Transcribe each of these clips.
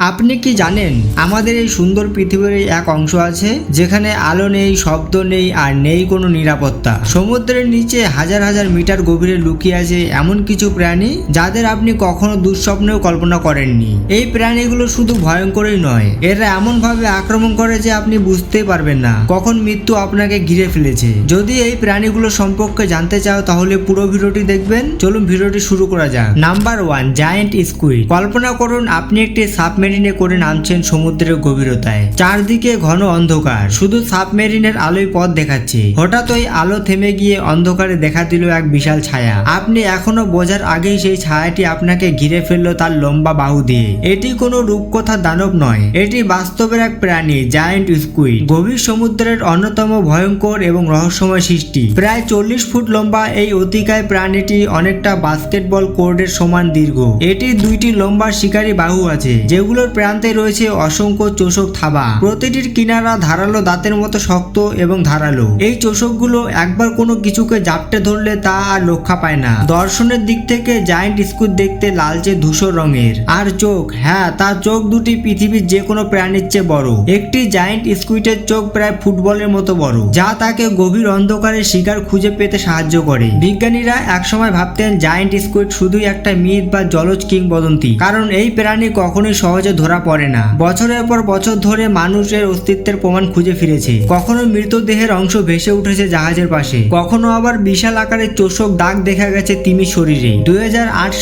আপনি কি জানেন, আমাদের এই সুন্দর পৃথিবীর এক অংশ আছে, যেখানে আলো নেই, শব্দ নেই, আর নেই কোনো নিরাপত্তা। সমুদ্রের নিচে হাজার হাজার মিটার গভীরে লুকিয়ে আছে এমন কিছু প্রাণী, যাদের আপনি কখনো দুঃস্বপ্নেও কল্পনা করেননি। এই প্রাণীগুলো শুধু ভয়ঙ্করই নয়, এরা এমন ভাবে আক্রমণ করে যে আপনি বুঝতেই পারবেন না, কখন মৃত্যু আপনাকে ঘিরে ফেলেছে। যদি এই প্রাণীগুলো সম্পর্কে জানতে চাও, তাহলে পুরো ভিডিওটি দেখবেন। চলুন ভিডিওটি শুরু করা যাক। Number one, giant squid. কল্পনা করুন, আপনি একটি সাবমেরিনে করে নামছেন সমুদ্রের গভীরতায়। চারদিকে ঘন অন্ধকার, শুধু সাবমেরিনের আলোয় পথ দেখাচ্ছে। হঠাৎ ওই আলো থেমে গিয়ে অন্ধকারে দেখা দিল এক বিশাল ছায়া। আপনি এখনও বোঝার আগেই সেই ছায়াটি আপনাকে ঘিরে ফেলল তার লম্বা বাহু দিয়ে। এটি কোনো রূপকথা দানব নয়, এটি বাস্তবের এক প্রাণী জায়েন্ট স্কুইড গভীর সমুদ্রের অন্যতম ভয়ঙ্কর এবং রহস্যময় সৃষ্টি। প্রায় চল্লিশ ফুট লম্বা এই অতিকায় প্রাণীটি অনেকটা বাস্কেটবল কোর্টের সমান দীর্ঘ। এটি দুইটি লম্বা শিকারী বাহু আছে যেগুলোর প্রান্তে রয়েছে অসংখ্য চোষক থাবা। প্রতিটির কিনারা ধারালো দাঁতের মতো শক্ত এবং ধারালো। এই চোষকগুলো একবার কোনো কিছুকে জাপটে ধরলে তা আর রক্ষা পায় না। দর্শনের দিক থেকে জায়েন্ট স্কুট দেখতে লালচে ধূসর রঙের। আর চোখ হ্যাঁ তার চোখ দুটি পৃথিবীর যে কোনো প্রাণীর চেয়ে বড়। একটি জায়েন্ট স্কুইডের চোখ প্রায় ফুটবলের মতো বড়, যা তাকে গভীর অন্ধকারে শিকার খুঁজে পেতে সাহায্য করে। বিজ্ঞানীরা একসময় ভাবতেন জায়েন্ট স্কুইট শুধুই একটা মিথ বা জলজ কিংবদন্তি, কারণ এই প্রাণী কখনোই সহজে ধরা পড়ে না। বছরের পর বছর ধরে মানুষের অস্তিত্বের প্রমাণ খুঁজে ফিরেছে। কখনো মৃতদেহের অংশ ভেসে উঠেছে জাহাজের পাশে। কখনো আবার বিশাল আকারের চোষক দাগ দেখা গেছে তিমির শরীরে। দুই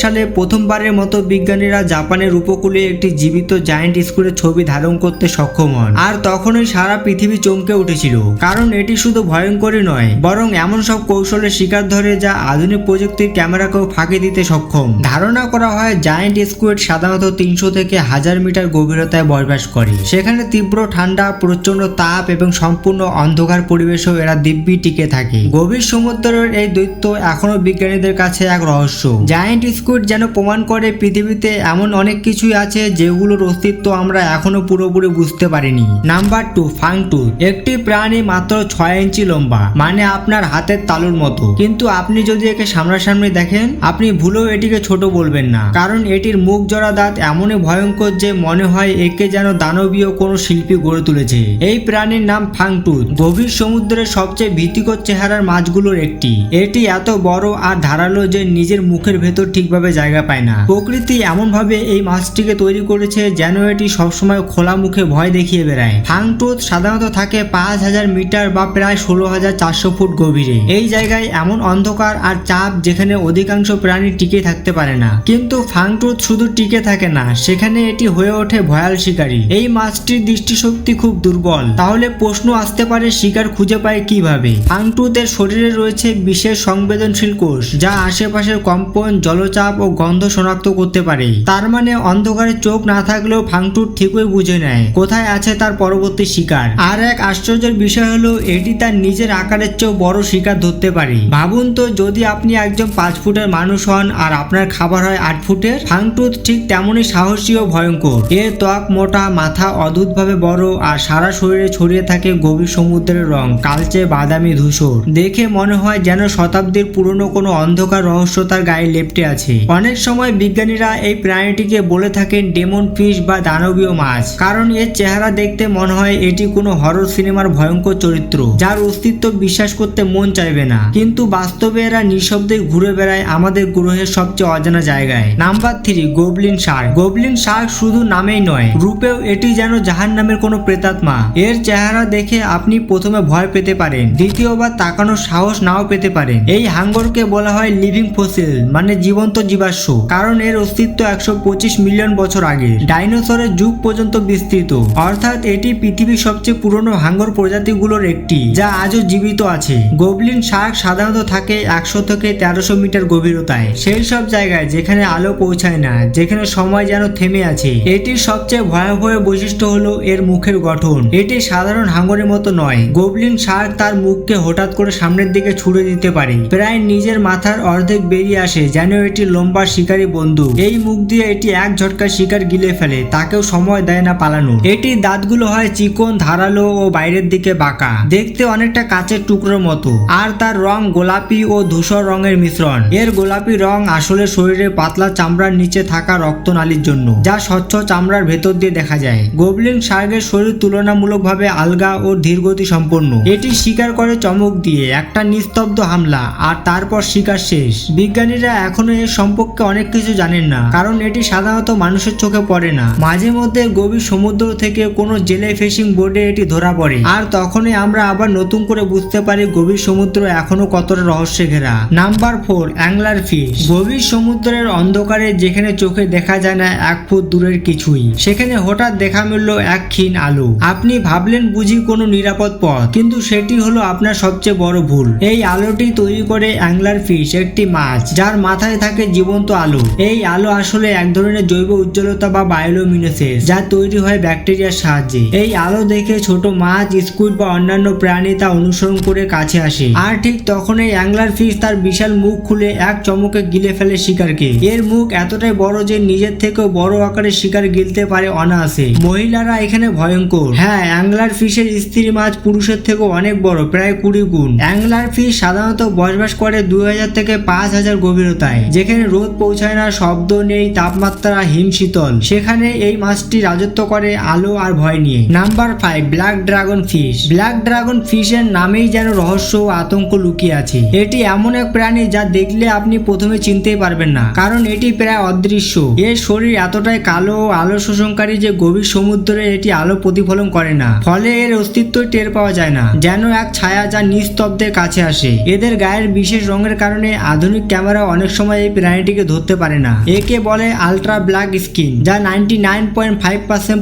সালে প্রথমবারের মতো বিজ্ঞানীরা জাপানের উপকূলে একটি জীবিত জায়েন্ট স্কুলের ছবি ধারণ করতে সক্ষম হন। আর তখনই সারা পৃথিবী চমকে উঠেছিল। কারণ এটি শুধু ভয়ঙ্করই নয়, বরং এমন সব কৌশলের শিকার ধরে যা আধুনিক প্রযুক্তির ক্যামেরাকেও ফাঁকি দিতে সক্ষম। ধারণা করা হয় জায়েন্ট স্কুইড সাধারণত তিনশো থেকে হাজার মিটার গভীরতায় বসবাস করে। সেখানে তীব্র ঠান্ডা প্রচণ্ড তাপ এবং সম্পূর্ণ অন্ধকার পরিবেশেও এরা দিব্যি টিকে থাকে। গভীর সমুদ্রের এই দৈত্য এখনও বিজ্ঞানীদের কাছে এক রহস্য। জায়েন্ট স্কুইড যেন প্রমাণ করে পৃথিবীতে এমন অনেক কিছুই আছে যেগুলোর অস্তিত্ব আমরা এখনও পুরোপুরি বুঝতে পারিনি। নাম্বার টু ফাংটুথ একটি প্রাণী মাত্র ছয় ইঞ্চি লম্বা মানে আপনার হাতের তালুর মতো। কিন্তু আপনি যদি একে সামনাসামনি দেখেন, আপনি ভুলেও এটিকে ছোট বলবেন না। কারণ এটির মুখ জোড়া দাঁত এমনই ভয়ঙ্কর যে মনে হয় একে যেন দানবীয় কোনো শিল্পী গড়ে তুলেছে। এই প্রাণীর নাম ফাংটুথ গভীর সমুদ্রের সবচেয়ে ভীতিকর চেহারার মাছগুলোর একটি। এটি এত বড় আর ধারালো যে নিজের মুখের ভেতর ঠিকভাবে জায়গা পায় না। প্রকৃতি এমন ভাবে এই মাছটিকে তৈরি করেছে যেন এটি সবসময় খোলা মুখে ভয় দেখিয়ে বেড়ায়। ফাংটুথ সাধারণত থাকে পাঁচ হাজার মিটার বা প্রায় ষোলো হাজার চারশো ফুট গভীরে। এই জায়গায় এমন অন্ধকার আর চাপ যেখানে অধিকাংশ প্রাণী টিকে থাকতে পারে না। কিন্তু ফাংটুথ শুধু টিকে থাকে না, সেখানে এটি হয়ে ওঠে ভয়াল শিকারী। এই মাছটির দৃষ্টিশক্তি খুব দুর্বল। তাহলে প্রশ্ন আসতে পারে, শিকার খুঁজে পায় কীভাবে? ফাংটুথের শরীরে রয়েছে বিশেষ সংবেদনশীল কোষ, যা আশেপাশের কম্পন, জলচাপ ও গন্ধ শনাক্ত করতে পারে। তার মানে অন্ধকারে চোখ না থাকলেও ফাংটুথ ঠিকই বুঝে নেয়, কোথায় আছে তার পরবর্তী শিকার। আর এক আশ্চর্যের বিষয় হলো, এটি তার নিজের আকারের চেয়েও বড় শিকার ধরতে পারে। ভাবুন তো, যদি আপনি একজন পাঁচ ফুটের মানুষ হন আর আপনার খাবার হয় আট ফুটের ফাংটুথ ঠিক তেমনই সাহসী ও ভয়ঙ্কর। এর ত্বক মোটা, মাথা অদ্ভুতভাবে বড় আর সারা শরীরে ছড়িয়ে থাকে গভীর সমুদ্রের রং, কালচে বাদামি ধূসর। দেখে মনে হয় যেন শতাব্দীর পুরনো কোনো অন্ধকার রহস্য তার গায়ে লেপটে আছে। অনেক সময় বিজ্ঞানীরা এই প্রাণীটিকে বলে থাকেন ডেমন ফিশ বা দানবীয় মাছ। কারণ এর চেহারা দেখতে মনে হয় এটি কোনো হরর সিনেমার ভয়ঙ্কর চরিত্র, যার অস্তিত্ব বিশ্বাস করতে মন চাইবে না। কিন্তু বাস্তবে এরা নিঃশব্দে ঘুরে বেড়ায় আমাদের গ্রহের সবচেয়ে অজানা জায়গায়। Number three, goblin shark. Goblin shark শুধু নামেই নয়, রূপেও এটি যেন জাহান নামের কোনো প্রেতাত্মা। এর চেহারা দেখে আপনি প্রথমে ভয় পেতে পারেন, দ্বিতীয়বার তাকানোর সাহস নাও পেতে পারেন। এই হাঙ্গরকে বলা হয় লিভিং ফসিল মানে জীবন্ত জীবাশ্ম, কারণ এর অস্তিত্ব একশো পঁচিশ মিলিয়ন বছর আগে, ডাইনোসরের যুগ পর্যন্ত বিস্তৃত। অর্থাৎ এটি পৃথিবীর সবচেয়ে পুরনো হাঙ্গর প্রজাতিগুলোর একটি, যা আজও জীবিত আছে। গোবলিন শার্ক সাধারণত থাকে একশো থেকে তেরোশো মিটার গভীরতায়। সেই সব জায়গায় যেখানে আলো পৌঁছায় না, যেখানে সময় যেন থেমে আছে। এটির সবচেয়ে ভয়াবহ বৈশিষ্ট্য হলো এর মুখের গঠন। এটি সাধারণ হাঙ্গরের মতো নয়। গোবলিন শার্ক তার মুখকে হঠাৎ করে সামনের দিকে ছুড়ে দিতে পারে। প্রায় নিজের মাথার অর্ধেক বেরিয়ে আসে যেন এটি লম্বা শিকারী বন্ধু এই মুখ দিয়ে এটি এক ঝটকা শিকার গিলে ফেলে, তাকেও সময় দেয় না পালানো। এটির দাঁতগুলো হয় চিকন, ধারালো ও বাইরের দিকে বাঁকা। দেখতে অনেকটা কাচের টুকরোর মতো। আর তার রং গোলাপি ও ধূসর রঙের মিশ্রণ। এর গোলাপি রং আসলে শরীরের পাতলা চামড়ার নিচে থাকা রক্তনালীর জন্য, যা স্বচ্ছ স্বচ্ছ চামড়ার ভেতর দিয়ে দেখা যায়। গোবলিন শার্কের শরীর তুলনামূলকভাবে আলগা ও ধীরগতি সম্পন্ন। এটি শিকার করে চমক দিয়ে একটা নিস্তব্ধ হামলা, আর তারপর শিকার শেষ। বিজ্ঞানীরা এখনও এর সম্পর্কে অনেক কিছু জানেন না, কারণ এটি সাধারণত মানুষের চোখে পড়ে না। মাঝে মধ্যে গভীর সমুদ্র থেকে কোনো জেলে ফিশিং বোর্ডে এটি ধরা পড়ে। আর তখনই আমরা আবার নতুন করে বুঝতে পারি গভীর সমুদ্র এখনও কতটা রহস্যে ঘেরা নাম্বার ফোর, অ্যাংলার ফিশ। গভীর সমুদ্রের অন্ধকারে যেখানে চোখে দেখা যায় না, এক ফুট দূরের কিছুই। সেখানে হঠাৎ দেখা মিলল এক ক্ষীণ আলো। আপনি ভাবলেন বুঝি কোনো নিরাপদ পথ, কিন্তু সেটি হলো আপনার সবচেয়ে বড় ভুল। এই আলোটি তৈরি করে অ্যাংলার ফিশ, একটি মাছ, যার মাথায় থাকে জীবন্ত আলো। এই আলো আসলে এক ধরনের জৈব উজ্জ্বলতা বা বায়োলোমিনেসেস, যা তৈরি হয় ব্যাকটেরিয়ার সাহায্যে। এই আলো দেখে ছোট মাছ স্কুইড বা অন্যান্য প্রাণী তা অনুসরণ করে কাছে আসে। আর ঠিক তখন এই অ্যাংলার ফিশ তার বিশাল মুখ খুলে এক চমকে গিলে ফেলে শিকারকে। এর মুখ এতটাই বড় যে নিজের থেকেও বড় আকারে শিকার গিলতে পারে অনায়াসে। মহিলারা এখানে ভয়ঙ্কর। হ্যাঁ অ্যাংলার ফিশের স্ত্রী মাছ পুরুষের থেকেও অনেক বড়, প্রায় কুড়ি গুণ। অ্যাংলার ফিশ সাধারণত বসবাস করে দুই হাজার থেকে পাঁচ হাজার গভীরতায়। যেখানে রোদ পৌঁছায় না, শব্দ নেই, তাপমাত্রা হিম শীতল। সেখানে এই মাছটি রাজত্ব করে আলো আর ভয় নিয়ে। Number five, black dragon fish. Black dragon ফিশের নামেই যেন রহস্য ও আতঙ্ক লুকিয়ে আছে। এটি এমন এক প্রাণী যা দেখলে আপনি প্রথমে চিনতেই পারবেন না, কারণ এটি প্রায় অদৃশ্য। এর শরীর এতটাই কালো ও আলো শোষণকারী যে গভীর সমুদ্রে এটি আলো প্রতিফলন করে না, ফলে এর অস্তিত্ব টের পাওয়া যায় না, যেন এক ছায়া যা নিস্তব্ধের কাছে আসে। এদের গায়ের বিশেষ রঙের কারণে আধুনিক ক্যামেরা অনেক সময় এই প্রাণীটিকে ধরতে পারে না। একে বলে আলট্রা ব্ল্যাক স্কিন, যা নাইনটি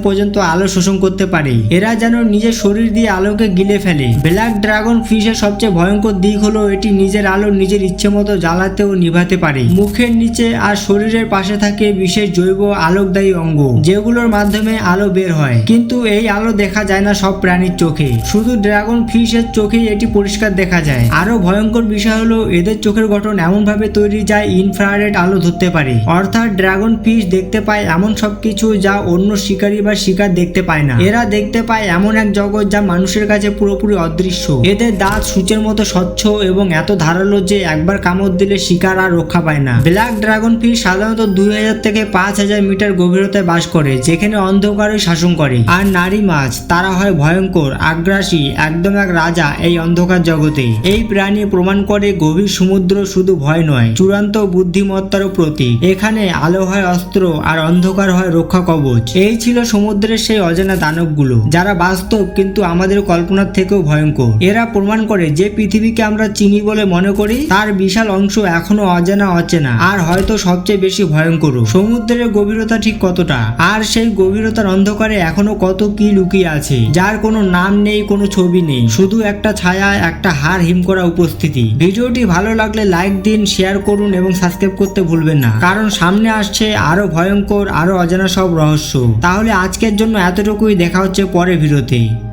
পর্যন্ত আলো শোষণ করতে পারে। এরা যেন নিজের শরীর দিয়ে আলোকে গিলে ফেলে। ব্ল্যাক ড্রাগন ফিশের সবচেয়ে ভয়ঙ্কর দিক হলো এটি নিজের আলো নিজের ইচ্ছে মতো জ্বালাতে ও নিভাতে পারে। মুখের নিচে আর শরীরের পাশে থাকে বিশেষ জৈব আলোকদায়ী অঙ্গ। যেগুলোর মাধ্যমে আলো বের হয়। কিন্তু এই আলো দেখা যায় না সব প্রাণীর চোখে। শুধু ড্রাগন ফিশের চোখেই এটি পরিষ্কার দেখা যায়। আরও ভয়ঙ্কর বিষয় হলো, এদের চোখের গঠন এমন ভাবে তৈরি যা ইনফ্রারেড আলো ধরতে পারে। অর্থাৎ ড্রাগন ফিশ দেখতে পায় এমন সব কিছু যা অন্য শিকারী বা শিকার দেখতে পায় না। এরা দেখতে পায় এমন এক জগৎ যা মানুষের কাছে পুরোপুরি অদৃশ্য। এদের দাঁত সূচের মতো স্বচ্ছ এবং এত ধারালো যে একবার কামড় দিলে শিকার আর রক্ষা পায় না। ব্ল্যাক ড্রাগন ফিশ সাধারণত দুই হাজার থেকে পাঁচ হাজার মিটার গভীরতায় বাস করে, যেখানে অন্ধকারে শাসন করে। আর নারী মাছ, তারা হয় ভয়ঙ্কর, আগ্রাসী, একদম এক রাজা এই অন্ধকার জগতে। এই প্রাণী প্রমাণ করে গভীর সমুদ্র শুধু ভয় নয়, চূড়ান্ত বুদ্ধিমত্তারও প্রতীক। এখানে আলো হয় অস্ত্র, আর অন্ধকার হয় রক্ষা কবচ। এই ছিল সমুদ্রের সেই অজানা দানবগুলো, যারা বাস্তব কিন্তু আমাদের কল্পনার থেকেও ভয়ঙ্কর। এরা প্রমাণ করে যে পৃথিবীকে আমরা চিনি বলে মনে করি, তার বিশাল অংশ এখনও অজানা অচেনা, আর হয়তো সবচেয়ে বেশি ভয়ঙ্কর সমুদ্রের গভীরতা ঠিক কতটা আর সেই গভীরতার অন্ধকারে এখনও কত কি লুকিয়ে আছে। যার কোনো নাম নেই, কোনো ছবি নেই। শুধু একটা ছায়া, একটা হার হিম করা উপস্থিতি। ভিডিওটি ভালো লাগলে লাইক দিন, শেয়ার করুন এবং সাবস্ক্রাইব করতে ভুলবেন না। কারণ সামনে আসছে আরও ভয়ঙ্কর, আরও অজানা সব রহস্য। তাহলে আজকের জন্য এতটুকুই। দেখা হচ্ছে পরে ভিডিওতে।